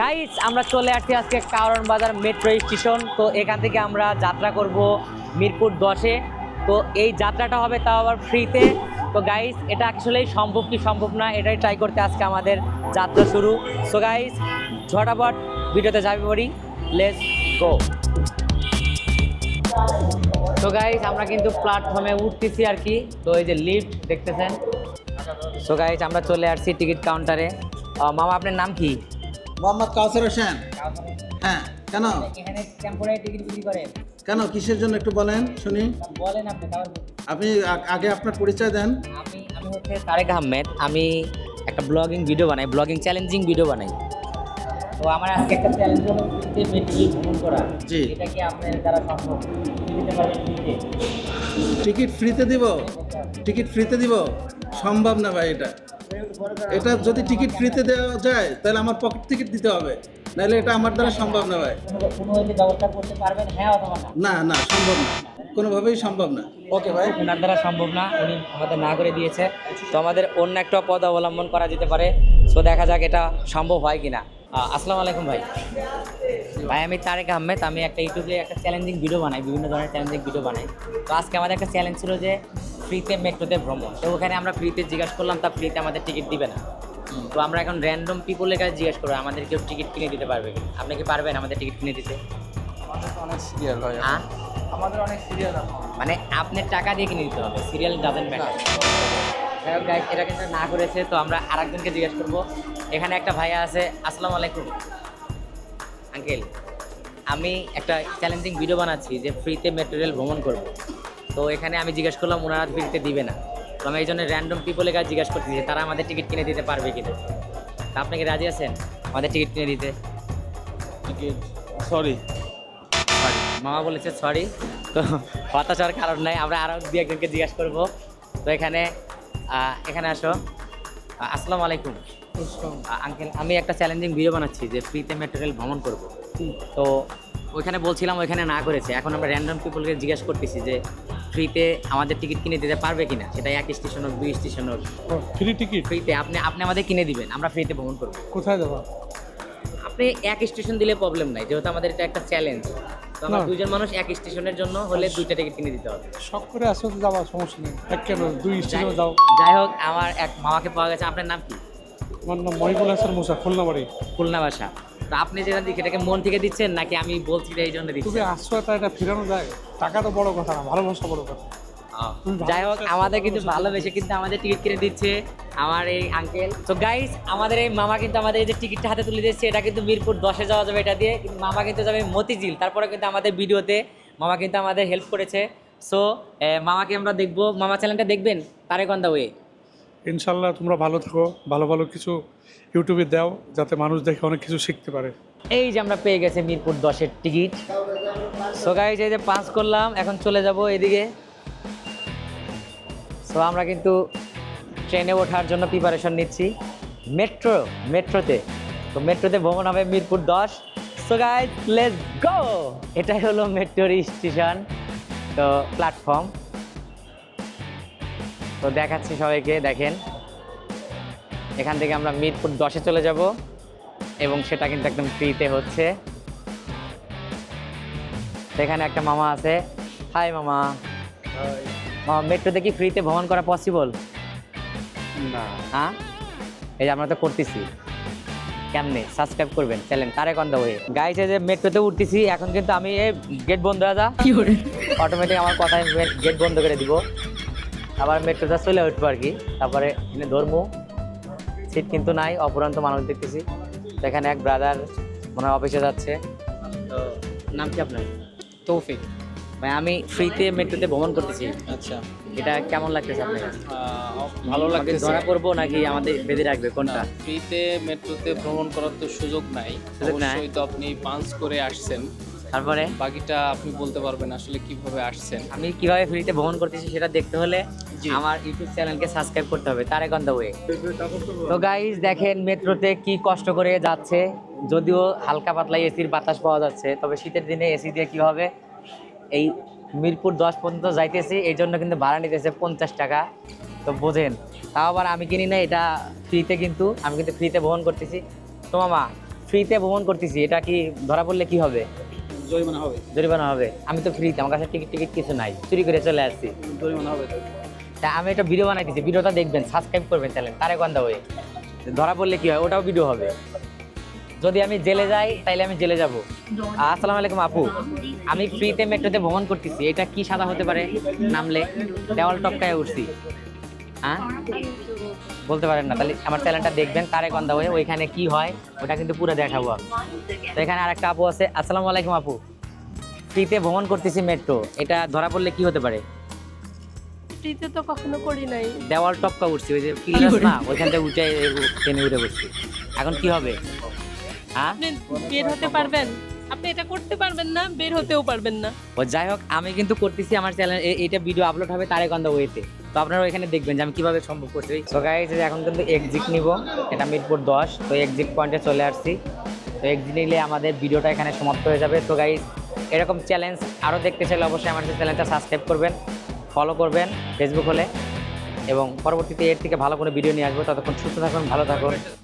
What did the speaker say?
Guys আমরা চলে আসছি আজকে কারণ বাজার মেট্রো স্টেশন তো এখান থেকে আমরা যাত্রা করব মিরপুর দশে। তো এই যাত্রাটা হবে তাও আবার ফ্রিতে তো গাইস এটা আসলেই সম্ভব কি সম্ভব না? এটাই ট্রাই করতে আজকে আমাদের যাত্রা শুরু। সো গাইস ঝটাপট ভিডিওতে যাবি পড়ি লেস গো তো গাইস আমরা কিন্তু প্ল্যাটফর্মে উঠতেছি আর কি। তো এই যে লিফট দেখতেছেন। সো গাইস আমরা চলে আসছি টিকিট কাউন্টারে মামা, আপনার নাম কি? মোহাম্মদ কাউসার হোসেন। হ্যাঁ কেন? এখানে টেম্পোরারি টিকিট বিক্রি করেন কেন? কিসের জন্য একটু বলেন শুনি। বলেন আপনি আপনি আগে আপনার পরিচয় দেন। আমি আমি হচ্ছে তারেক আহমেদ। আমি একটা ব্লগিং ভিডিও বানাই ব্লগিং চ্যালেঞ্জিং ভিডিও বানাই। তো আমার আজকে একটা চ্যালেঞ্জ হলো ফ্রিতে মেট্রোলি ভ্রমণ করা। জি। এটা কি আপনার দ্বারা সম্ভব? দিতে পারবেন ফ্রিতে? টিকিট ফ্রিতে দিব? টিকিট ফ্রিতে দিব? সম্ভব না ভাই এটা। এটা যদি টিকিট ফ্রিতে দেওয়া যায় তাহলে আমার পকেট টিকিট দিতে হবে। নাহলে এটা আমার দ্বারা সম্ভব না ভাই। না না না সম্ভব না। কোনোভাবেই সম্ভব না। ওকে ভাই ওনার দ্বারা সম্ভব না উনি আমাদের না করে দিয়েছে। তো আমাদের অন্য একটা পদ অবলম্বন করা যেতে পারে। সো দেখা যাক এটা সম্ভব হয় কিনা। আহ, আসসালামু আলাইকুম ভাই। ভাই আমি তারেক আহমেদ। আমি একটা ইউটিউবে একটা চ্যালেঞ্জিং ভিডিও বানাই বিভিন্ন ধরনের চ্যালেঞ্জিং ভিডিও বানাই। তো আজকে আমাদের একটা চ্যালেঞ্জ ছিল যে ফ্রিতে মেট্রোতে ভ্রমণ। তো ওখানে আমরা ফ্রিতে জিজ্ঞাসা করলাম তা ফ্রিতে আমাদের টিকিট দিবে না। তো আমরা এখন র্যান্ডম পিপলের কাছে জিজ্ঞেস করব আমাদের কেউ টিকিট কিনে দিতে পারবে কিনা? আপনি কি পারবেন আমাদের টিকিট কিনে দিতে? আমাদের অনেক সিরিয়াল ভাই হ্যাঁ? আমাদের অনেক সিরিয়াল মানে আপনার টাকা দিয়ে কিনে দিতে হবে সিরিয়াল ডাজেন্ট ম্যাটার যাই হোক guys, এটা কিন্তু না করেছে তো আমরা আরেকজনকে জিজ্ঞেস করব। এখানে একটা ভাইয়া আছে আসসালামু আলাইকুম। আঙ্কেল আমি একটা চ্যালেঞ্জিং ভিডিও বানাচ্ছি যে ফ্রিতে মেটেরিয়াল ভ্রমণ করব। তো এখানে আমি জিজ্ঞেস করলাম ওনারা ফ্রিতে দিবে না। তো আমি এই জন্য র্যান্ডম পিপলের কাছে জিজ্ঞেস করতেছি যে তারা আমাদের টিকিট কিনে দিতে পারবে কিনা? তা আপনি কি রাজি আছেন? আমাদের টিকিট কিনে দিতে। টিকিট সরি সরি মামা বলেছে সরি তো হতাশার কারণ নাই আমরা আরও দু একজনকে জিজ্ঞাসা করব। তো এখানে এখানে আসো। আসসালামু আলাইকুম। আঙ্কেল আমি একটা চ্যালেঞ্জিং ভিডিও বানাচ্ছি যে ফ্রিতে মেটেরিয়াল ভ্রমণ করব। তো ওইখানে বলছিলাম ওইখানে না করেছে। এখন আমরা র্যান্ডম পিপলকে জিজ্ঞেস করতেছি যে ফ্রিতে আমাদের টিকিট কিনে দিতে পারবে কিনা? সেটা এক স্টেশন হোক দুই স্টেশন হোক। ফ্রি টিকিট ফ্রিতে আপনি আপনি আমাদের কিনে দিবেন আমরা ফ্রিতে ভ্রমণ করব। কোথায় যাব? আপনি এক স্টেশন দিলে প্রবলেম নাই যেহেতু আমাদের এটা একটা চ্যালেঞ্জ তো আমরা না। দুইজন মানুষ এক স্টেশনের জন্য হলে দুইটা টিকিট কিনে দিতে হবে। শখ করে আসলে তো যাওয়ার সমস্যা নেই। এক কেন দুই স্টেশনে যাই- যাও। যাই হোক আমার এক মামাকে পাওয়া গেছে। আপনার নাম কি? আমার নাম মহিবুল হাসান মুসা খুলনাবাড়ি। খুলনা ভাষা তো আপনি যেটা দিকে এটাকে মন থেকে দিচ্ছেন নাকি আমি বলছি এই জন্য তুমি দিচ্ছেন আশ্রয়টা এটা ফেরানো যায়। টাকা তো বড় কথা না ভালোবাসা বড় কথা। যাই হোক আমাদের কিন্তু ভালোবেসে কিন্তু আমাদের টিকিট কিনে দিচ্ছে আমার এই আঙ্কেল তো গাইস আমাদের এই মামা কিন্তু আমাদের এই যে টিকিটটা হাতে তুলে দিচ্ছে এটা কিন্তু মিরপুর দশে যাওয়া যাবে এটা দিয়ে। কিন্তু মামা কিন্তু যাবে মতিঝিল তারপরে কিন্তু আমাদের ভিডিওতে মামা কিন্তু আমাদের হেল্প করেছে। সো মামাকে আমরা দেখব। মামা চ্যানেলটা দেখবেন? তারেকন্দা ওয়ে ইনশাল্লাহ তোমরা ভালো থাকো, ভালো ভালো কিছু ইউটিউবে দাও, যাতে মানুষ দেখে অনেক কিছু শিখতে পারে। এই যে আমরা পেয়ে গেছি মিরপুর দশের টিকিট। সো গাইজ এই যে পাস করলাম, এখন চলে যাব এদিকে। সো আমরা কিন্তু ট্রেনে ওঠার জন্য প্রিপারেশন নিচ্ছি। মেট্রো মেট্রোতে তো মেট্রোতে ভ্রমণ হবে মিরপুর দশ। সো গাইজ গো এটাই হলো মেট্রোর স্টেশন তো প্ল্যাটফর্ম তো দেখাচ্ছি সবাইকে দেখেন। এখান থেকে আমরা মিরপুর দশে চলে যাব এবং সেটা কিন্তু একদম ফ্রিতে হচ্ছে। সেখানে একটা মামা আছে। হাই মামা। মামা মেট্রোতে কি ফ্রিতে ভ্রমণ করা পসিবল না। হ্যাঁ? এই যে আমরা তো করতেছি। কেমনে? সাবস্ক্রাইব করবেন। Channel Tareque on the way? গাইছে যে মেট্রোতে উঠতেছি এখন কিন্তু আমি এই গেট বন্ধ হয়ে যা অটোমেটিক আমার কথায় গেট বন্ধ করে দিব। আবার মেট্রোটা চলে উঠবো আর কি। তারপরে এনে ধরবো সিট কিন্তু নাই অপরন্ত মানুষ দেখতেছি। এখানে এক ব্রাদার মনে হয় অফিসে যাচ্ছে। তো নাম কি আপনার? তৌফিক। ভাই আমি ফ্রিতে মেট্রোতে ভ্রমণ করতেছি। আচ্ছা। এটা কেমন লাগতেছে আপনার? ভালো লাগতেছে। ধরা করব নাকি আমাদের বেঁধে রাখবে? কোনটা? ফ্রিতে মেট্রোতে ভ্রমণ করার তো সুযোগ নাই। সুযোগ নাই। অবশ্যই তো আপনি পাঞ্চ করে আসছেন। তারপরে? বাকিটা আপনি বলতে পারবেন আসলে কীভাবে আসছেন। আমি কীভাবে ফ্রিতে ভ্রমণ করতেছি সেটা দেখতে হলে আমার ইউটিউব চ্যানেলকে সাবস্ক্রাইব করতে হবে তারেক অন দ্য ওয়ে তো গাইজ দেখেন মেট্রোতে কি কষ্ট করে যাচ্ছে যদিও হালকা পাতলা এসির বাতাস পাওয়া যাচ্ছে তবে শীতের দিনে এসি দিয়ে কি হবে? এই মিরপুর দশ পর্যন্ত যাইতেছি এই জন্য কিন্তু ভাড়া নিতেছে পঞ্চাশ টাকা। তো বোঝেন তাও আবার আমি কিনি না এটা ফ্রিতে কিন্তু আমি কিন্তু ফ্রিতে ভ্রমণ করতেছি। তো মামা ফ্রিতে ভ্রমণ করতেছি এটা কি ধরা পড়লে কি হবে? জরিমানা হবে। জরিমানা হবে। আমি তো ফ্রিতে আমার কাছে টিকিট টিকিট কিছু নাই। চুরি করে চলে আসছি। জরিমানা হবে তা। আমি একটা ভিডিও বানাইতেছি ভিডিওটা দেখবেন সাবস্ক্রাইব করবেন চ্যানেল তারে গন্ধা হয়ে। ধরা পড়লে কি হয় ওটাও ভিডিও হবে। যদি আমি জেলে যাই তাইলে আমি জেলে যাব। আসসালামু আলাইকুম আপু। আমি ফ্রিতে মেট্রোতে ভ্রমণ করতেছি। এটা কি সাদা হতে পারে? নামলে দেওয়াল টপকায় উঠছি। হ্যাঁ বলতে পারেন না। তাহলে আমার চ্যানেলটা দেখবেন তারে গন্ধা হয়ে ওইখানে কি হয় ওটা কিন্তু পুরো দেখাবো। আমি তো এখানে আরেকটা আপু আছে। আসসালামু আলাইকুম আপু। ফ্রিতে ভ্রমণ করতেছি মেট্রো এটা ধরা পড়লে কি হতে পারে? ফ্রিতে তো কখনো করি নাই। দেওয়াল টপকা উঠছি ওই যে পিলার না ওইখান থেকে উঠে টেনে উঠে বসছি। এখন কি হবে? হ্যাঁ? বের হতে পারবেন। আপনি এটা করতে পারবেন না বের হতেও পারবেন না। ও যাই হোক আমি কিন্তু করতেছি আমার চ্যানেল এইটা ভিডিও আপলোড হবে তারে গন্ধ ওয়েতে তো আপনারা এখানে দেখবেন যে আমি কীভাবে সম্ভব করছি। তো গাইজ এখন কিন্তু এক্সিট নিব, এটা মিরপুর দশ, তো এক্সিট পয়েন্টে চলে আসছি। তো এক্সিট নিলে আমাদের ভিডিওটা এখানে সমাপ্ত হয়ে যাবে। তো গাইজ এরকম চ্যালেঞ্জ আরও দেখতে চাইলে অবশ্যই আমাদের চ্যানেলটা সাবস্ক্রাইব করবেন ফলো করবেন ফেসবুক হলে। এবং পরবর্তীতে এর থেকে ভালো কোনো ভিডিও নিয়ে আসব। ততক্ষণ সুস্থ থাকুন, ভালো থাকুন।